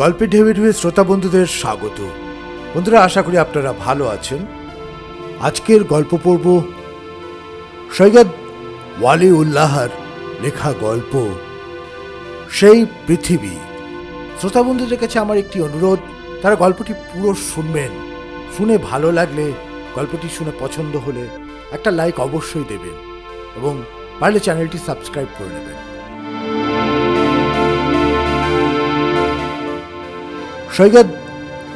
গল্পে ঢেউয়ে ঢেউয়ে শ্রোতা বন্ধুদের স্বাগত। বন্ধুরা, আশা করি আপনারা ভালো আছেন। আজকের গল্প পড়ব সৈয়দ ওয়ালি উল্লাহার লেখা গল্প, সেই পৃথিবী। শ্রোতা বন্ধুদের কাছে আমার একটি অনুরোধ, তারা গল্পটি পুরো শুনবেন। শুনে ভালো লাগলে গল্পটি শুনে পছন্দ হলে একটা লাইক অবশ্যই দেবেন এবং পারলে চ্যানেলটি সাবস্ক্রাইব করে নেবেন। সৈয়দ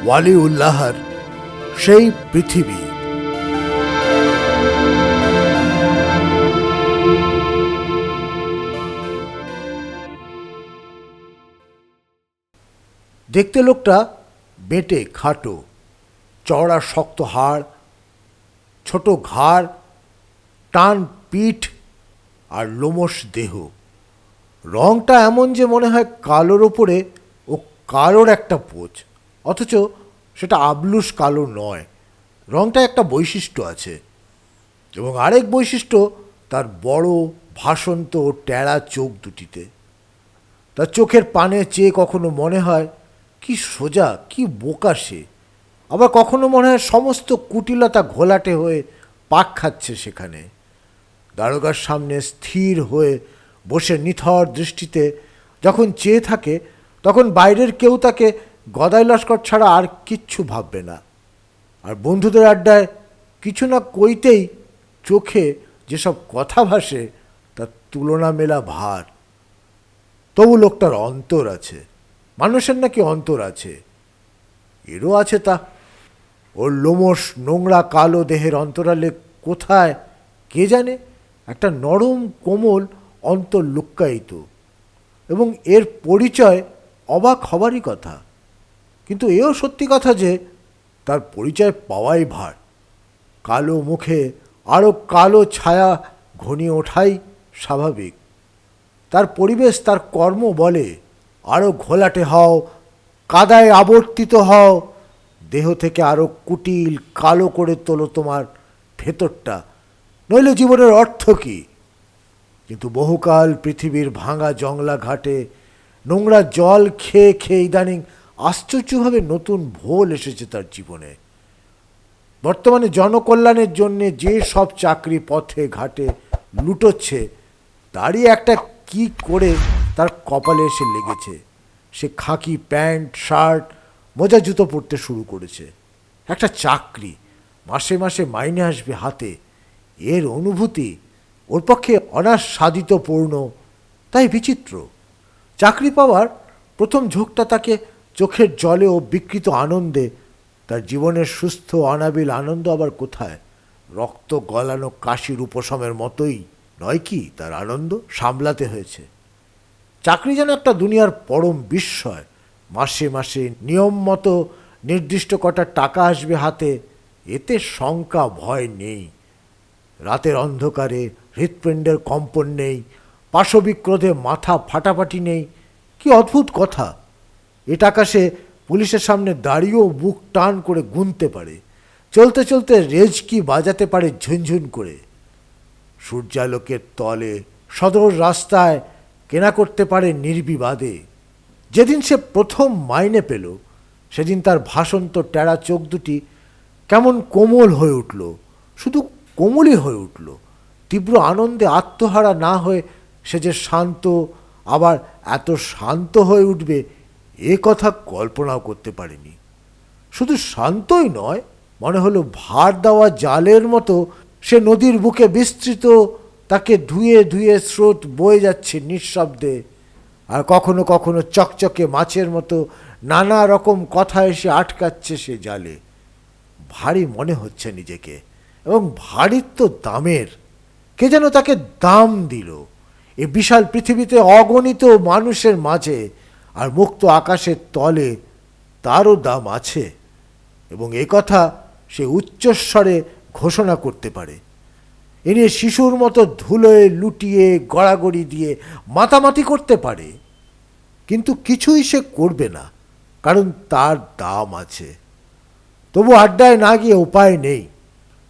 ওয়ালি উল্লাহর সেই পৃথিবী। দেখতে লোকটা বেটে, খাটো, চওড়া, শক্ত হাড়, ছোট ঘাড়, টান পিঠ আর লোমশ দেহ। রংটা এমন যে মনে হয় কালোর ওপরে কালোর একটা পোচ, অথচ সেটা আবলুস কালো নয়, রংটা একটা বৈশিষ্ট্য আছে। এবং আরেক বৈশিষ্ট্য, তার বড়, ভাসন্ত ও ট্যাড়া চোখ দুটিতে। তার চোখের পানে চেয়ে কখনো মনে হয়, কি সোজা, কি বোকা সে। আবার কখনো মনে হয়, সমস্ত কুটিলতা ঘোলাটে হয়ে পাক খাচ্ছে সেখানে। দারোগার সামনে স্থির হয়ে বসে নিথর দৃষ্টিতে যখন চেয়ে থাকে তখন বাইরের কেউ তাকে গদাই লস্কর ছাড়া আর কিচ্ছু ভাববে না। আর বন্ধুদের আড্ডায় কিছু না কইতেই চোখে যেসব কথা ভাসে, তার তুলনা মেলা ভার। তবু লোকটার অন্তর আছে, মানুষের নাকি অন্তর আছে। এরও আছে তা। ওর লোমস নোংরা, কালো দেহের অন্তরালে কোথায়, কে জানে? একটা নরম কোমল অন্তর লুক্কায়িত এবং এর পরিচয় অবাক হবারই কথা। কিন্তু এও সত্যি কথা যে, তার পরিচয় পাওয়াই ভার। কালো মুখে আরও কালো ছায়া ঘনিয়ে ওঠাই স্বাভাবিক। তার পরিবেশ, তার কর্ম বলে আরও ঘোলাটে হও, কাদায় আবর্তিত হও, দেহ থেকে আরও কুটিল কালো করে তোলো তোমার ভেতরটা। নইলে জীবনের অর্থ কী? কিন্তু বহুকাল পৃথিবীর ভাঙা জংলা ঘাটে নোংরা জল খেয়ে খেয়ে ইদানিং আশ্চর্যভাবে নতুন ভোল এসেছে তার জীবনে। বর্তমানে জনকল্যাণের জন্য যে সব চাকরি পথে ঘাটে লুটোচ্ছে, তারই একটা কি করে তার কপালে এসে লেগেছে। সে খাকি প্যান্ট, শার্ট, মোজা, জুতো পরতে শুরু করেছে। একটা চাকরি মাসে মাসে মাইনে আসবে হাতে। এর অনুভূতি ওর পক্ষে অনাস্বাদিত পূর্ণ তাই বিচিত্র। চাকরি পাওয়ার প্রথম ঝোঁকটা তাকে চোখের জলে ও বিকৃত আনন্দে, তার জীবনের সুস্থ, অনাবিল আনন্দ আবার কোথায়? রক্ত গলানো কাশির উপশমের মতোই। নয় কি, তার আনন্দ সামলাতে হয়েছে। চাকরি যেন একটা দুনিয়ার পরম বিস্ময়। মাসে মাসে নিয়ম মতো নির্দিষ্ট কটা টাকা আসবে হাতে, এতে শঙ্কা ভয় নেই। রাতের অন্ধকারে হৃৎপিণ্ডের কম্পন নেই। পাশবিক্রোধে মাথা ফাটাফাটি নেই। কি অদ্ভুত কথা। এ টাকা সে পুলিশের সামনে দাঁড়িয়েও বুক টান করে গুনতে পারে। চলতে চলতে রেজকি বাজাতে পারে ঝুনঝুন করে। সূর্যালোকের তলে সদর রাস্তায় কেনা করতে পারে নির্বিবাদে। যেদিন সে প্রথম মাইনে পেল, সেদিন তার ভাসন্ত টেরা চোখ দুটি কেমন কোমল হয়ে উঠল। শুধু কোমলই হয়ে উঠল। তীব্র আনন্দে আত্মহারা না হয়ে সে যে শান্ত, আবার এত শান্ত হয়ে উঠবে, এ কথা কল্পনাও করতে পারেনি। শুধু শান্তই নয়, মনে হলো ভার দেওয়া জালের মতো সে নদীর বুকে বিস্তৃত, তাকে ধুয়ে ধুয়ে স্রোত বয়ে যাচ্ছে নিঃশব্দে। আর কখনো কখনো চকচকে মাছের মতো নানা রকম কথা এসে আটকাচ্ছে সে জালে। ভারী মনে হচ্ছে নিজেকে, এবং ভারীত্ব দামের। কে যেন তাকে দাম দিল। এ বিশাল পৃথিবীতে অগণিত মানুষের মাঝে আর মুক্ত আকাশের তলে তারও দাম আছে। এবং কথা সে উচ্চস্বরে ঘোষণা করতে পারে। এ নিয়ে শিশুর মতো ধুলোয় লুটিয়ে, গড়াগড়ি দিয়ে মাতামাতি করতে পারে। কিন্তু কিছুই সে করবে না, কারণ তার দাম আছে। তবু আড্ডায় না গিয়ে উপায় নেই।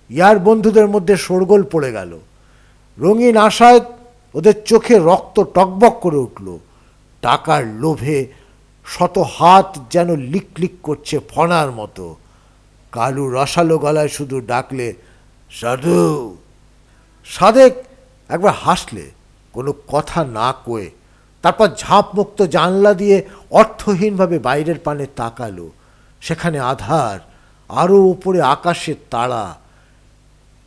ইয়ার বন্ধুদের মধ্যে শোরগোল পড়ে গেল। রঙিন আশায় ওদের চোখে রক্ত টকবক করে উঠল। টাকার লোভে শত হাত যেন লিক লিক করছে ফনার মতো। কালু রসালো গলায় শুধু ডাকলে, সাধু! সাদেক একবার হাসলে, কোনো কথা না কয়ে, তারপর ঝাঁপ মুক্ত জানলা দিয়ে অর্থহীনভাবে বাইরের পানে তাকালো। সেখানে আধার আরও উপরে আকাশের তারা।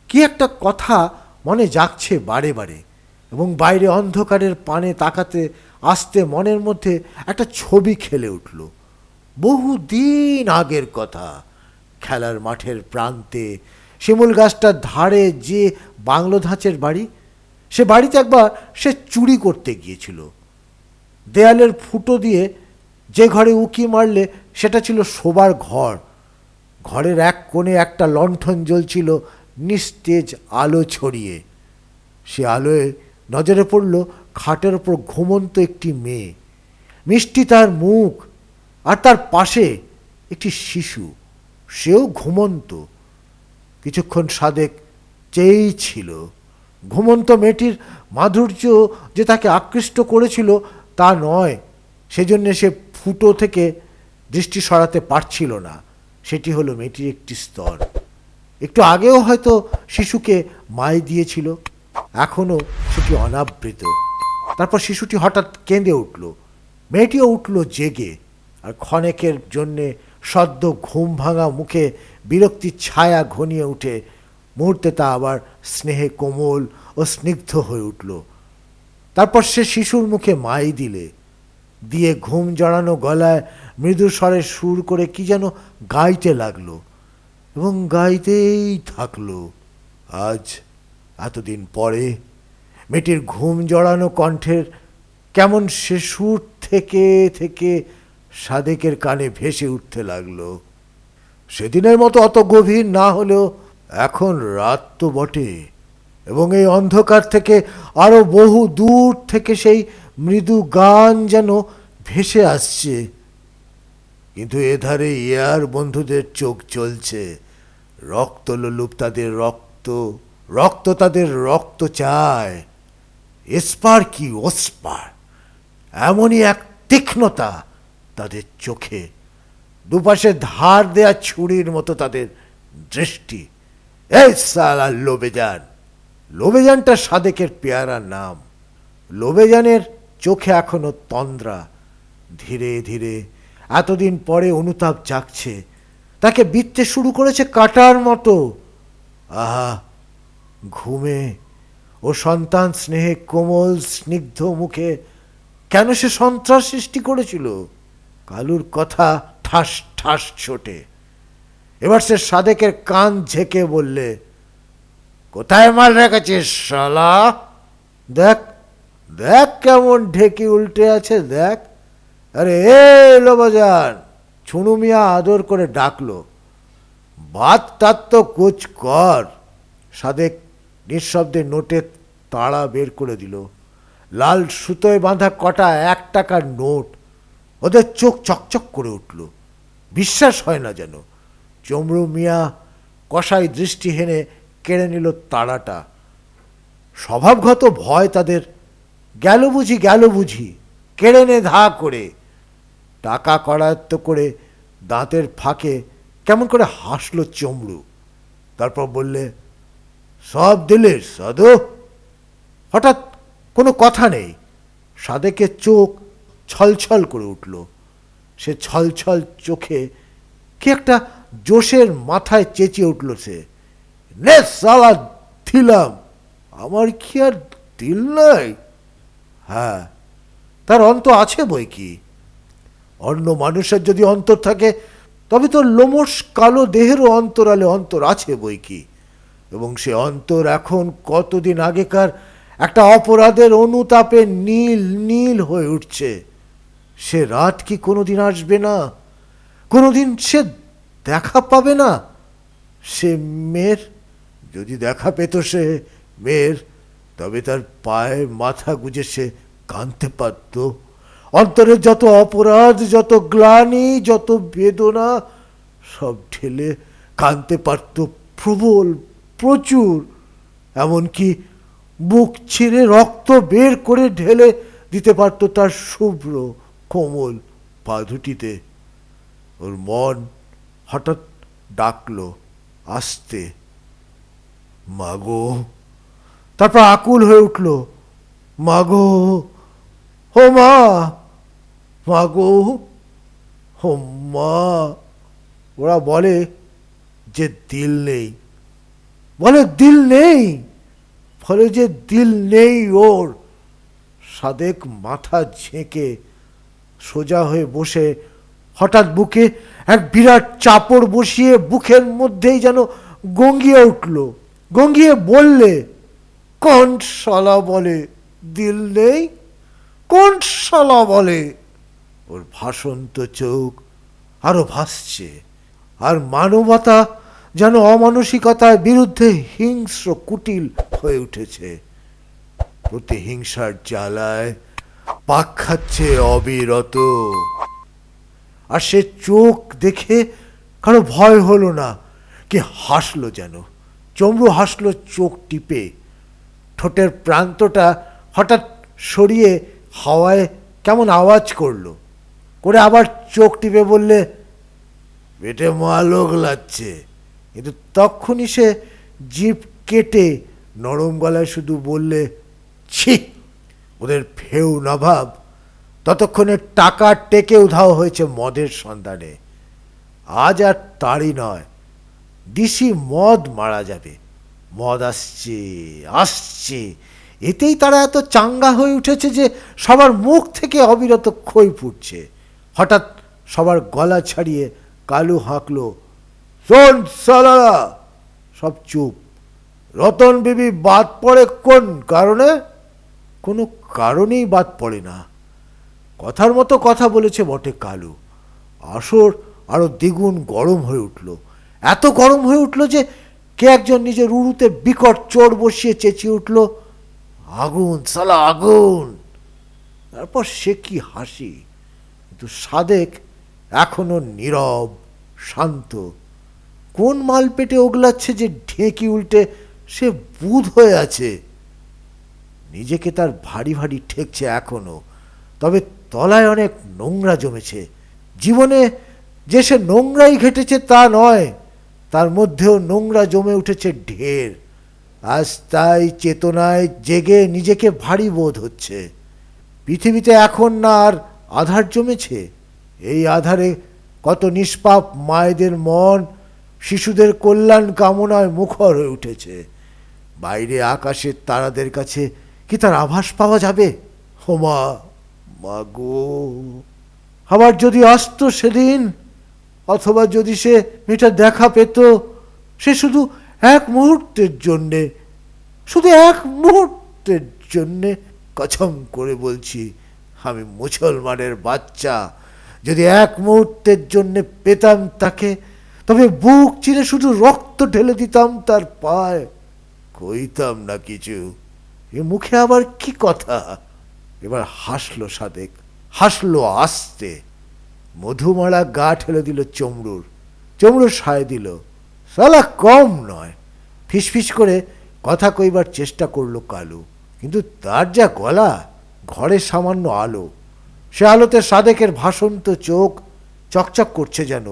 কি একটা কথা মনে জাগছে বারে বারে। এবং বাইরে অন্ধকারের পানে তাকাতে, আসতে মনের মধ্যে একটা ছবি খেলে উঠল। বহু দিন আগের কথা। খেলার মাঠের প্রান্তে শিমুল গাছটার ধারে যে বাংলো ধাঁচের বাড়ি, সে বাড়িতে একবার সে চুরি করতে গিয়েছিল। দেয়ালের ফুটো দিয়ে যে ঘরে উকি মারলে সেটা ছিল শোবার ঘর। ঘরের এক কোণে একটা লণ্ঠন জ্বলছিল নিস্তেজ আলো ছড়িয়ে। সে আলোয় নজরে পড়ল খাটের ওপর ঘুমন্ত একটি মেয়ে। মিষ্টি তার মুখ আর তার পাশে একটি শিশু। সেও ঘুমন্ত। কিছুক্ষণ সাদেক চেয়েই ছিল। ঘুমন্ত মেয়েটির মাধুর্য যে তাকে আকৃষ্ট করেছিল তা নয়, সেজন্য সে ফুটো থেকে দৃষ্টি সরাতে পারছিল না। সেটি হলো মেয়েটির একটি স্তর। একটু আগেও হয়তো শিশুকে মায় দিয়েছিল। এখনও সেটি অনাবৃত। তারপর শিশুটি হঠাৎ কেঁদে উঠল। মেয়েটিও উঠল জেগে আর ক্ষণেকের জন্যে সদ্য ঘুম ভাঙা মুখে বিরক্তির ছায়া ঘনিয়ে উঠে। মুহূর্তে তা আবার স্নেহে কোমল ও স্নিগ্ধ হয়ে উঠল। তারপর সে শিশুর মুখে মাই দিলে। দিয়ে ঘুম জড়ানো গলায় মৃদু স্বরে সুর করে কি যেন গাইতে লাগল এবং গাইতেই থাকল। আজ এতদিন পরে মেয়েটির ঘুম জড়ানো কণ্ঠের কেমন সে সুর থেকে থেকে সাদেকের কানে ভেসে উঠতে লাগল। সেদিনের মতো অত গভীর না হলেও এখন রাত তো বটে এবং এই অন্ধকার থেকে আরও বহু দূর থেকে সেই মৃদু গান যেন ভেসে আসছে। কিন্তু এধারে ইয়ার বন্ধুদের চোখ চলছে। রক্ত লোলুপ তাদের রক্ত রক্ত তাদের রক্ত চায়। এসপার কি ওসপার? এমনই এক তীক্ষ্ণতা তাদের চোখে। দুপাশে ধার দেয়া ছুরির মতো তাদের দৃষ্টি। এই সালা লোবেজান লোবেজানটা সাদেকের পেয়ারা নাম। লোবেজানের চোখে এখনও তন্দ্রা। ধীরে ধীরে এতদিন পরে অনুতাপ জাগছে। তাকে বিত্তে শুরু করেছে কাটার মতো। আহা ঘুমে ও সন্তান স্নেহে কোমল স্নিগ্ধ মুখে কেন সে সন্ত্রাস সৃষ্টি করেছিল? কালুর কথা ঠাস ঠাস ছোটে। এবার সে সাদেকের কান ঝেঁকে বললে, কোথায় মাল রেখেছিস শালা? দেখ দেখ কেমন ঢেকি উল্টে আছে, দেখ। আরে এ লোবাজান! ছুনু মিয়া আদর করে ডাকলো, বাত তার তো কুচ কর। সাদেক নিঃশব্দে নোটে তাড়া বের করে দিল। লাল সুতোয় বাঁধা কটা এক টাকার নোট ওদের চোখ চকচক করে উঠল। বিশ্বাস হয় না যেন। চমরু মিয়া কষাই দৃষ্টি হেনে কেড়ে নিল তাড়াটা। স্বভাবগত ভয় তাদের, গেল বুঝি গেল বুঝি, কেড়ে নে ধা করে। টাকা করায়ত্ত করে দাঁতের ফাঁকে কেমন করে হাসলো চমড়ু তারপর বললে সব দিলে সাধু। হঠাৎ কোনো কথা নেই। সাদেকের চোখ ছলছল করে উঠল। সে ছলছল চোখে কি একটা জোশের মাথায় চেঁচিয়ে উঠল সে। নে সালা দিলাম। আমার কি আর দিল নাই? হ্যাঁ তার অন্ত আছে বই কি? অন্য মানুষের যদি অন্তর থাকে, তবে তো লোমস কালো দেহেরও অন্তরালে অন্তর আছে বই কি? এবং সে অন্তর এখন কতদিন আগেকার একটা অপরাধের অনুতাপে নীল নীল হয়ে উঠছে। সে রাত কি কোনোদিন আসবে না? কোনোদিন সে দেখা পাবে না? সে মেয়ের? যদি দেখা পেত সে মেয়ের, তবে তার পায়ে মাথা গুজে সে কাঁদতে পারত। অন্তরে যত অপরাধ, যত গ্লানি, যত বেদনা, সব ঢেলে কাঁদতে পারত প্রবল প্রচুর। এমনকি বুক ছিঁড়ে রক্ত বের করে ঢেলে দিতে পারত তার শুভ্র, কোমল পা দুটিতে ওর মন হঠাৎ ডাকলো, আসতে। মাগো। তারপর আকুল হয়ে উঠল, মাগো, ও মা, মাগো, ও মা। ওরা বলে যে দিল নেই। বলে, দিল নেই। ফলে যে, দিল নেই ওর। সাদেক মাথা ঝেঁকে সোজা হয়ে বসে হঠাৎ বুকে এক বিরাট চাপড় বসিয়ে বুকের মধ্যেই যেন গঙ্গিয়ে উঠল। গঙ্গিয়ে বললে কোন শালা বলে, দিল নেই? কোন শালা বলে। ওর ভাসন্ত চোখ আরও ভাসছে, আর মানবতা যেন অমানসিকতার বিরুদ্ধে হিংস্র কুটিল হয়ে উঠেছে। প্রতিহিংসার জ্বালায় পাক খাচ্ছে অবিরত। আর সে চোখ দেখে কারও ভয় হলো না, কে হাসলো যেন। চমড়ু হাসলো চোখ টিপে। ঠোঁটের প্রান্তটা হঠাৎ সরিয়ে হাওয়ায় কেমন আওয়াজ করল। করে আবার চোখ টিপে বললে পেটে মালক লাগছে। কিন্তু তখনই সে জিভ কেটে নরম গলায় শুধু বললে, ছি, ওদের ফেউ নভাব ততক্ষণে টাকা টেকে উধাও হয়েছে মদের সন্ধানে। আজ আর তারই নয়, দিশি মদ মারা যাবে। মদ আসছে আসছে। এতেই তারা এত চাঙ্গা হয়ে উঠেছে যে সবার মুখ থেকে অবিরত খই ফুটছে। হঠাৎ সবার গলা ছাড়িয়ে কালু হাঁকলো শোন, সালারা। সব চুপ। রতন বিবি বাদ পড়ে কোন কারণে? কোনো কারণেই বাদ পড়ে না। কথার মতো কথা বলেছে বটে কালু। আসর আরও দ্বিগুণ গরম হয়ে উঠল। এত গরম হয়ে উঠল যে কে একজন নিজের উড়ুতে বিকট চোর বসিয়ে চেঁচিয়ে উঠল, আগুন, সালা, আগুন! তারপর সে কি হাসি? কিন্তু সাদেক এখনও নীরব, শান্ত কোন মাল পেটে ওগলাচ্ছে যে ঢেঁকি উল্টে? সে বুধ হয়ে আছে। নিজেকে তার ভারী ভারী ঠেকছে এখনও। তবে তলায় অনেক নোংরা জমেছে। জীবনে যে সে নোংরাই ঘেটেছে তা নয়, তার মধ্যেও নোংরা জমে উঠেছে ঢের। আজ তাই চেতনায় জেগে নিজেকে ভারী বোধ হচ্ছে। পৃথিবীতে এখন না আর আধার জমেছে? এই আধারে কত নিষ্পাপ মায়েদের মন শিশুদের কল্যাণ কামনায় মুখর হয়ে উঠেছে। বাইরে আকাশের তারাদের কাছে কি তার আভাস পাওয়া যাবে? হোমা মাগো আবার যদি আসতো সেদিন, অথবা যদি সে মেয়েটা দেখা পেত, সে শুধু এক মুহূর্তের জন্যে, শুধু এক মুহূর্তের জন্যে কছম করে বলছি, আমি মুসলমানের বাচ্চা, যদি এক মুহূর্তের জন্যে পেতাম তাকে তবে বুক চিরে শুধু রক্ত ঢেলে দিতাম তার পায়। কইতাম না কিছু। এ মুখে আবার কি কথা? এবার হাসলো সাদেক, হাসলো আস্তে। মধুমালা গা ঠেলে দিল চমড়ুর চমড়ু সায় দিল। সালা কম নয়। ফিসফিস করে কথা কইবার চেষ্টা করল কালু, কিন্তু তার যা গলা, ঘরে সামান্য আলো। সে আলোতে সাদেকের ভাসন্ত চোখ চকচক করছে যেন।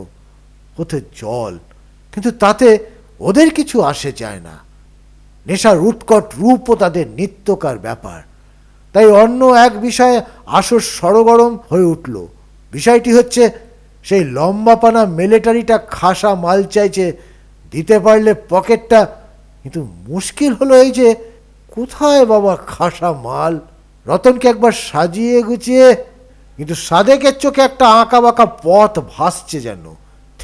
হতে জল কিন্তু তাতে ওদের কিছু আসে যায় না। নেশার উৎকট রূপও তাদের নিত্যকার ব্যাপার। তাই অন্য এক বিষয়ে আসর সরগরম হয়ে উঠল। বিষয়টি হচ্ছে, সেই লম্বাপানা মিলিটারিটা খাসা মাল চাইছে, দিতে পারলে পকেটটা, কিন্তু মুশকিল হলো এই যে, কোথায় বাবা খাসা মাল? রতনকে একবার সাজিয়ে গুছিয়ে, কিন্তু সাদেকের চোখে একটা আঁকা বাঁকা পথ ভাসছে যেন।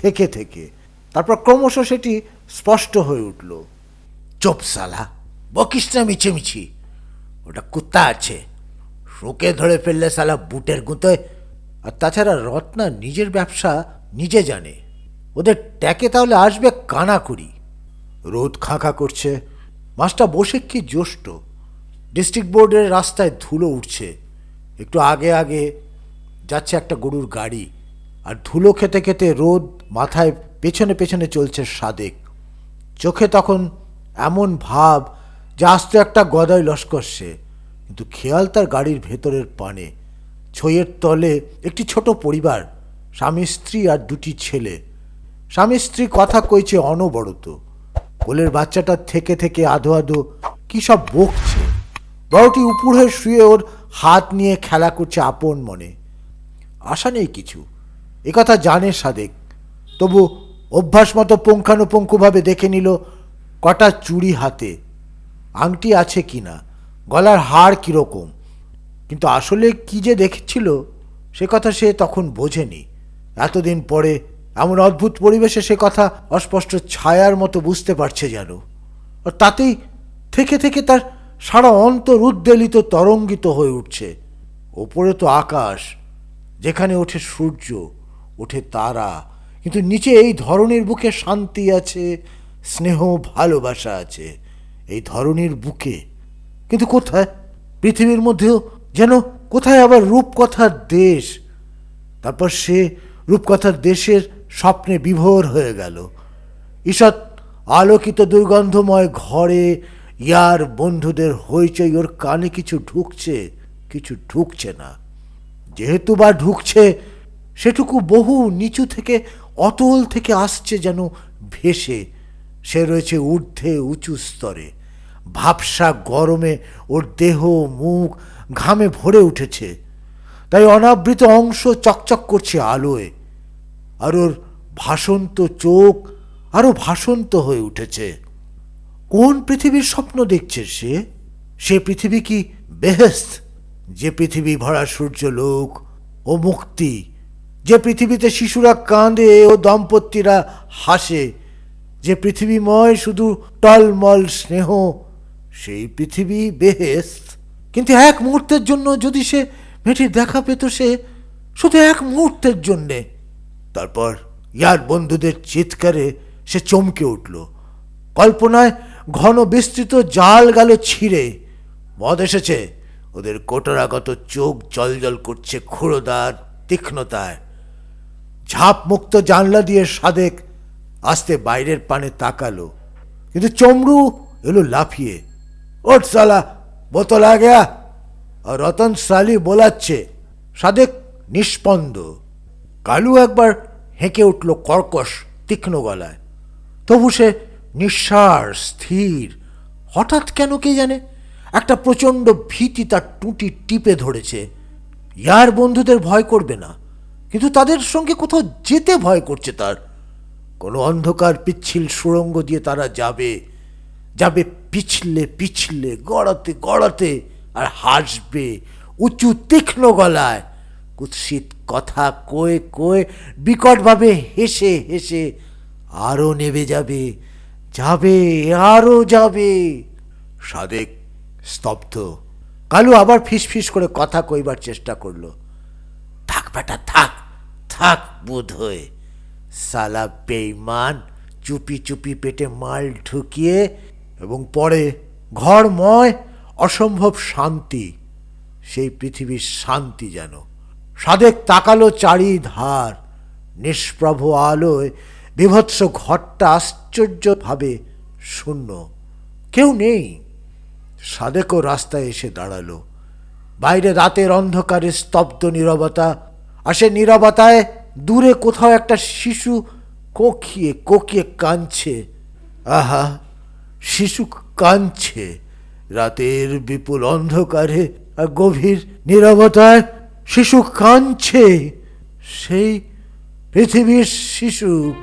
থেকে থেকে। তারপর ক্রমশ সেটি স্পষ্ট হয়ে উঠল। চোপ সালা, বকিস না মিছিমিছি। ওটা কুত্তা আছে। শোকে ধরে ফেললে সালা বুটের গুঁতোয়। আর তাছাড়া রত্না নিজের ব্যবসা নিজে জানে। ওদের ট্যাকে তাহলে আসবে কানাকুড়ি রোদ খাঁকা করছে। মাছটা বসে কি জ্যৈষ্ঠ। ডিস্ট্রিক্ট বোর্ডের রাস্তায় ধুলো উঠছে। একটু আগে আগে যাচ্ছে একটা গরুর গাড়ি। আর ধুলো খেতে খেতে রোদ মাথায় পেছনে পেছনে চলছে সাদেক। চোখে তখন এমন ভাব যে আস্ত একটা গদাই লস্কর সে। কিন্তু খেয়াল তার গাড়ির ভেতরের পানে। ছইয়ের তলে একটি ছোট পরিবার, স্বামী স্ত্রী আর দুটি ছেলে। স্বামী স্ত্রী কথা কইছে অনবরত। কোলের বাচ্চাটা থেকে থেকে আধো আধো কি সব বকছে। বড়টি উপুড় হয়ে শুয়ে ওর হাত নিয়ে খেলা করছে আপন মনে। আশা নেই কিছু। একথা জানে সাদেক। তবু অভ্যাস মতো পুঙ্খানুপুঙ্খভাবে দেখে নিল কটা চুড়ি হাতে। আংটি আছে কিনা গলার হাড় কীরকম? কিন্তু আসলে কি যে দেখছিল, সে কথা সে তখন বোঝেনি। এতদিন পরে এমন অদ্ভুত পরিবেশে সে কথা অস্পষ্ট ছায়ার মতো বুঝতে পারছে যেন। আর তাতেই থেকে থেকে তার সারা অন্তর উদ্বেলিত, তরঙ্গিত হয়ে উঠছে। ওপরে তো আকাশ, যেখানে ওঠে সূর্য। ওঠে তারা। কিন্তু নিচে এই ধরনের বুকে শান্তি আছে, স্নেহ, ভালোবাসা আছে। এই ধরনের বুকে। কিন্তু কোথায়? পৃথিবীর মধ্যেও যেন কোথায় আবার রূপকথার দেশ? তারপর সে রূপকথার দেশের স্বপ্নে বিভোর হয়ে গেল। ঈষৎ আলোকিত দুর্গন্ধময় ঘরে ইয়ার বন্ধুদের হইচই, ওর কানে কিছু ঢুকছে কিছু ঢুকছে না। যেহেতু বা ঢুকছে সেটুকু বহু নিচু থেকে, অতল থেকে আসছে যেন ভেসে। সে রয়েছে ঊর্ধ্বে, উঁচু স্তরে। ভাবসা গরমে ওর দেহ, মুখ, ঘামে ভরে উঠেছে। তাই অনাবৃত অংশ চকচক করছে আলোয়। আর ওর ভাসন্ত চোখ আরও ভাসন্ত হয়ে উঠেছে। কোন পৃথিবীর স্বপ্ন দেখছে সে? সে পৃথিবী কি বেহেস্ত যে পৃথিবী ভরা সূর্য, লোক ও মুক্তি যে পৃথিবীতে শিশুরা কাঁদে ও দম্পতিরা হাসে, যে পৃথিবীময় শুধু টলমল স্নেহ, সেই পৃথিবী বেহেস্ত। কিন্তু এক মুহূর্তের জন্য যদি সে মেয়েটির দেখা পেত, সে শুধু এক মুহূর্তের জন্যে। তারপর ইয়ার বন্ধুদের চিৎকারে সে চমকে উঠল। কল্পনায় ঘন বিস্তৃত জাল গেল ছিঁড়ে। মদ এসেছে। ওদের কোটরাগত চোখ জলজল করছে ক্ষুরোদার তীক্ষ্ণতায়। ঝাঁপ মুক্ত জানলা দিয়ে সাদেক আস্তে বাইরের পানে তাকালো। কিন্তু চমরু এলো লাফিয়ে। ওট সালা বোতল আ গেয়া। আর রতন সালি বোলাচ্ছে। সাদেক নিষ্পন্দ। কালু একবার হেঁকে উঠল কর্কশ, তীক্ষ্ণ গলায়। তবু সে নিঃশ্বাস, স্থির। হঠাৎ কেন কে জানে? একটা প্রচণ্ড ভীতি তার টুটি টিপে ধরেছে। ইয়ার বন্ধুদের ভয় করবে না। কিন্তু তাদের সঙ্গে কোথাও যেতে ভয় করছে তার। কোনো অন্ধকার পিচ্ছিল সুড়ঙ্গ দিয়ে তারা যাবে যাবে পিছলে পিছলে, গড়াতে গড়াতে, আর হাসবে উঁচু তীক্ষ্ণ গলায়। কুৎসিত কথা কয়ে কয়ে বিকটভাবে হেসে হেসে আরও নেবে যাবে যাবে আরও যাবে। সাদেক স্তব্ধ। কালু আবার ফিস ফিস করে কথা কইবার চেষ্টা করল। থাক বেটা বোধ হয়ে সালা বেইমান চুপি চুপি পেটে মাল ঢুকিয়ে এবং পরে ঘরময় অসম্ভব শান্তি, সেই পৃথিবীর শান্তি যেন। সাদেক তাকালো চারিধার, নিষ্প্রভ আলোয় বিভৎস ঘরটা আশ্চর্যভাবে শূন্য। কেউ নেই। সাদেকও রাস্তায় এসে দাঁড়াল। বাইরে রাতের অন্ধকারে স্তব্ধ নীরবতা, আর সে নীরবতায় দূরে কোথাও একটা শিশু কোকিয়ে কোকিয়ে কাঁদছে। আহা, শিশু কাঁদছে। রাতের বিপুল অন্ধকারে আর গভীর নিরবতায় শিশু কাঁদছে। সেই পৃথিবীর শিশু